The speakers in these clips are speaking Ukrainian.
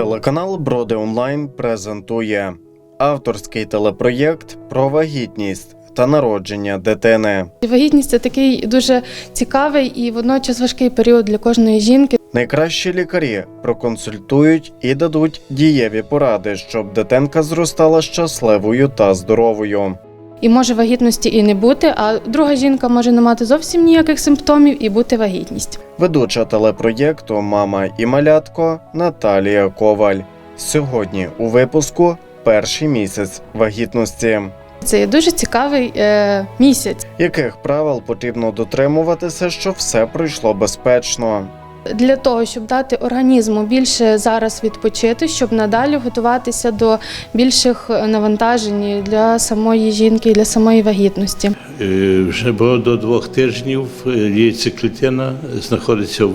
Телеканал Броди Онлайн презентує авторський телепроєкт про вагітність та народження дитини. Вагітність це такий дуже цікавий і водночас важкий період для кожної жінки. Найкращі лікарі проконсультують і дадуть дієві поради, щоб дитинка зростала щасливою та здоровою. І може вагітності і не бути, а друга жінка може не мати зовсім ніяких симптомів і бути вагітність. Ведуча телепроєкту Мама і малятко Наталія Коваль. Сьогодні у випуску перший місяць вагітності. Це є дуже цікавий е, місяць. Яких правил потрібно дотримуватися, щоб все пройшло безпечно? Для того, щоб дати організму більше зараз відпочити, щоб надалі готуватися до більших навантажень для самої жінки, для самої вагітності. Е, Вже було до двох тижнів е, яйцеклітина знаходиться в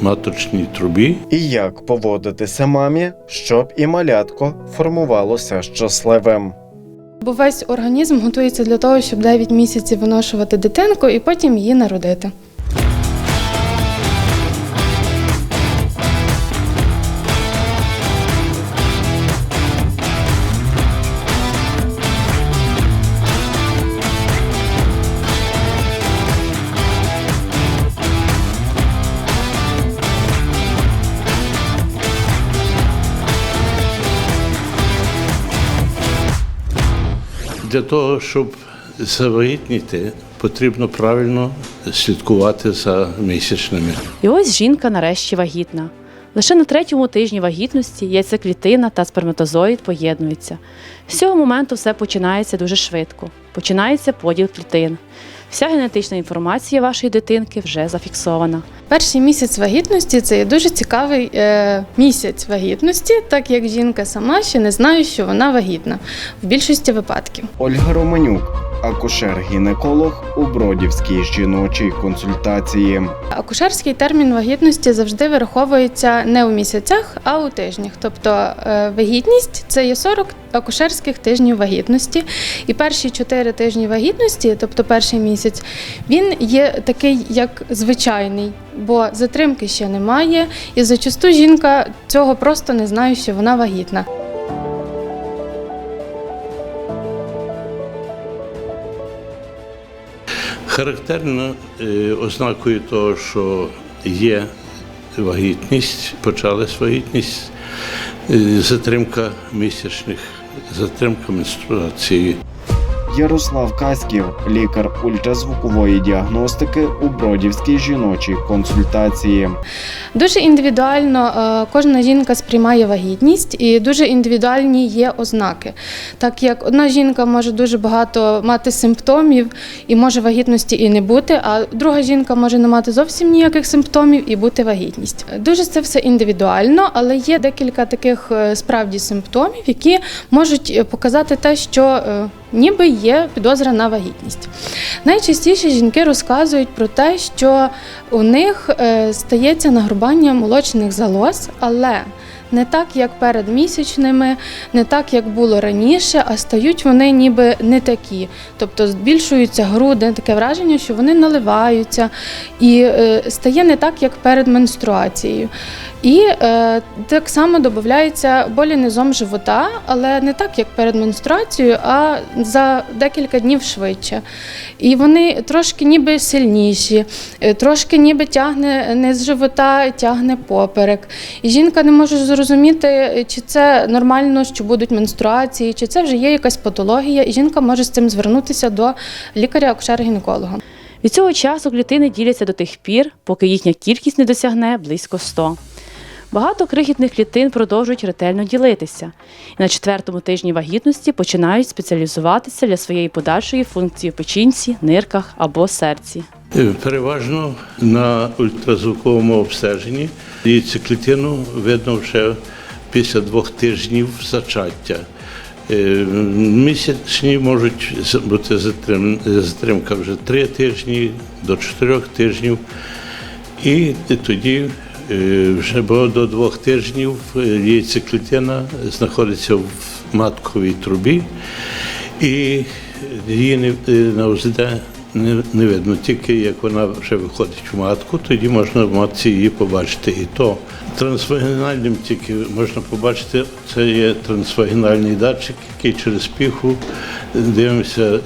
маточній трубі. І як поводитися мамі, щоб і малятко формувалося щасливим? Бо весь організм готується для того, щоб 9 місяців виношувати дитинку і потім її народити. Для того, щоб завагітніти, потрібно правильно слідкувати за місячними. І ось жінка нарешті вагітна. Лише на третьому тижні вагітності яйцеклітина та сперматозоїд поєднуються. З цього моменту все починається дуже швидко. Починається поділ клітин. Вся генетична інформація вашої дитинки вже зафіксована. Перший місяць вагітності це є дуже цікавий е, місяць вагітності, так як жінка сама ще не знає, що вона вагітна в більшості випадків. Ольга Романюк, акушер-гінеколог у Бродівській жіночій консультації. Акушерський термін вагітності завжди вираховується не у місяцях, а у тижнях. Тобто е, вагітність це є 40 акушерських тижнів вагітності. І перші 4 тижні вагітності, тобто перший місяць, він є такий як звичайний, бо затримки ще немає, і зачасту жінка цього просто не знає, що вона вагітна. Характерно е, ознакою того, що є вагітність, почалась вагітність, е, затримка місячних, затримка менструації. Ярослав Каськів, лікар ультразвукової діагностики у Бродівській жіночій консультації. Дуже індивідуально е, кожна жінка сприймає вагітність, і дуже індивідуальні є ознаки. Так як одна жінка може дуже багато мати симптомів і може вагітності і не бути, а друга жінка може не мати зовсім ніяких симптомів і бути вагітність. Дуже це все індивідуально, але є декілька таких е, справді симптомів, які можуть е, показати те, що ніби є підозра на вагітність. Найчастіше жінки розказують про те, що у них е, стається нагрубання молочних залоз, але не так, як перед місячними, не так, як було раніше, а стають вони ніби не такі. Тобто збільшуються груди, таке враження, що вони наливаються, і е, стає не так, як перед менструацією. І е, так само додається болі низом живота, але не так, як перед менструацією, а за декілька днів швидше. І вони трошки ніби сильніші, е, трошки ніби тягне не з живота, тягне поперек. І жінка не може зрозуміти, чи це нормально, що будуть менструації, чи це вже є якась патологія, і жінка може з цим звернутися до лікаря-акушера-гінеколога. Від цього часу клітини діляться до тих пір, поки їхня кількість не досягне близько 100. Багато крихітних клітин продовжують ретельно ділитися, і на четвертому тижні вагітності починають спеціалізуватися для своєї подальшої функції в печінці, нирках або серці. Е, Переважно на ультразвуковому обстеженні яйцеклітину видно вже після двох тижнів зачаття. Е, Місячні можуть бути затримка вже три тижні до чотирьох тижнів. І тоді вже було до двох тижнів е, яйцеклітина знаходиться в матковій трубі, і її е, на УЗД не, не видно. Тільки як вона вже виходить в матку, тоді можна в матці її побачити. І то трансвагінальним тільки можна побачити, це є трансвагінальний датчик, який через піху дивимося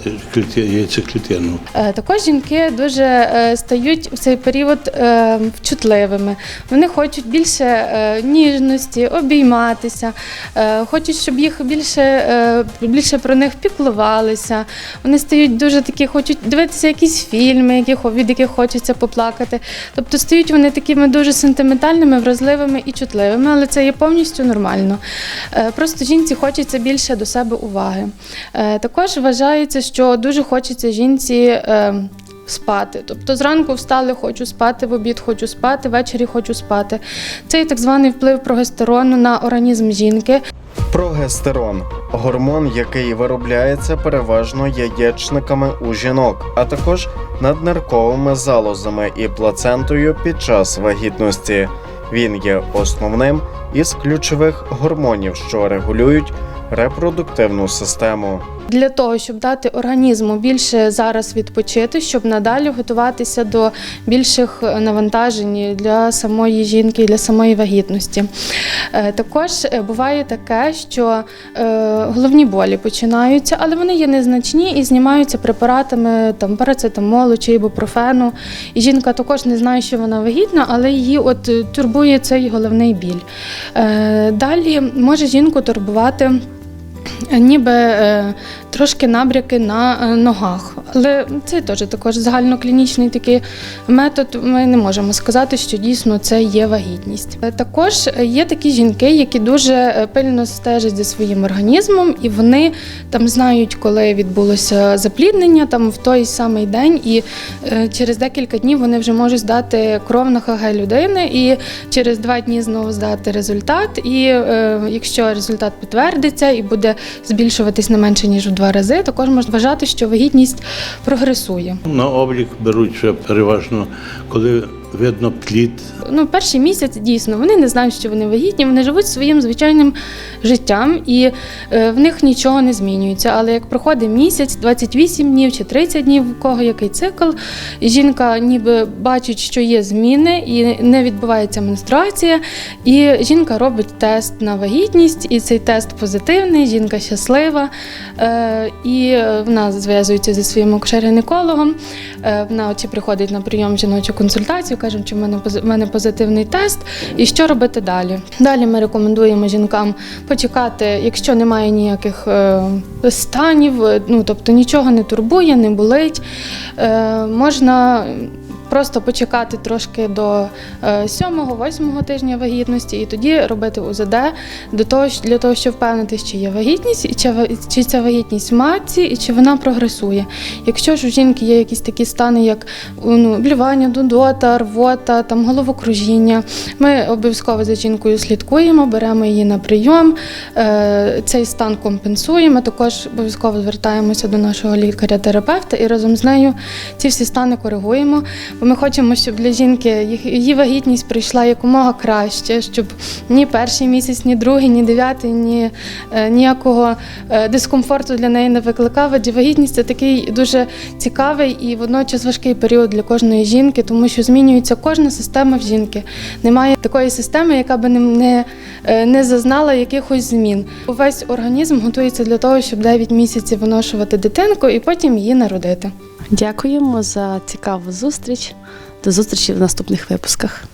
яйцеклітину. Е, Також жінки дуже е, стають в цей період е, чутливими. Вони хочуть більше ніжності, обійматися, хочуть, щоб їх більше, більше про них піклувалися. Вони стають дуже такі, хочуть дивитися якісь фільми, від яких хочеться поплакати. Тобто стають вони такими дуже сентиментальними, вразливими і чутливими, але це є повністю нормально. Просто жінці хочеться більше до себе уваги. Також вважається, що дуже хочеться жінці. е, Спати, тобто зранку встали, хочу спати, в обід хочу спати, ввечері хочу спати. Це так званий вплив прогестерону на організм жінки. Прогестерон гормон, який виробляється переважно яєчниками у жінок, а також наднирковими залозами і плацентою під час вагітності. Він є основним із ключових гормонів, що регулюють репродуктивну систему. Для того, щоб дати організму більше зараз відпочити, щоб надалі готуватися до більших навантажень для самої жінки, для самої вагітності. Е, Також е, буває таке, що е, головні болі починаються, але вони є незначні і знімаються препаратами там, парацетамолу чи ібупрофену. І жінка також не знає, що вона вагітна, але її от е, турбує цей головний біль. Е, Далі може жінку турбувати. Е, Ніби е, трошки набряки на е, ногах, але це теж також загальноклінічний такий метод. Ми не можемо сказати, що дійсно це є вагітність. Також є такі жінки, які дуже пильно стежать за своїм організмом, і вони там знають, коли відбулося запліднення, там в той самий день, і через декілька днів вони вже можуть здати кров на ХГ людини, і через два дні знову здати результат. І якщо результат підтвердиться і буде збільшуватись не менше ніж в два рази, також можна вважати, що вагітність прогресує. На облік беруть переважно, коли видно плід. Ну, перший місяць дійсно вони не знають, що вони вагітні, вони живуть своїм звичайним життям і е, в них нічого не змінюється. Але як проходить місяць, 28 днів чи 30 днів, у кого який цикл, жінка ніби бачить, що є зміни і не відбувається менструація. І жінка робить тест на вагітність, і цей тест позитивний, жінка щаслива. Е, і вона зв'язується зі своїм акушер-гінекологом. Е, Вона оці приходить на прийом жіночу консультацію, каже, що в мене в мене позитивний тест, і що робити далі. Далі ми рекомендуємо жінкам почекати, якщо немає ніяких е, станів, е, ну тобто нічого не турбує, не болить. Е, можна просто почекати трошки до 7-8 тижня вагітності і тоді робити УЗД до того, для того, щоб впевнитися, чи є вагітність, і чи, чи ця вагітність в матці, і чи вона прогресує. Якщо ж у жінки є якісь такі стани, як ну, блювання, дудота, рвота, там головокружіння, ми обов'язково за жінкою слідкуємо, беремо її на прийом, е, цей стан компенсуємо. Також обов'язково звертаємося до нашого лікаря-терапевта і разом з нею ці всі стани коригуємо. Бо ми хочемо, щоб для жінки її вагітність прийшла якомога краще, щоб ні перший місяць, ні другий, ні дев'ятий, ні е, ніякого е, дискомфорту для неї не викликав. Адже вагітність це такий дуже цікавий і водночас важкий період для кожної жінки, тому що змінюється кожна система в жінки. Немає такої системи, яка би не, не, е, зазнала якихось змін. Увесь організм готується для того, щоб 9 місяців виношувати дитинку і потім її народити. Дякуємо за цікаву зустріч. До зустрічі в наступних випусках.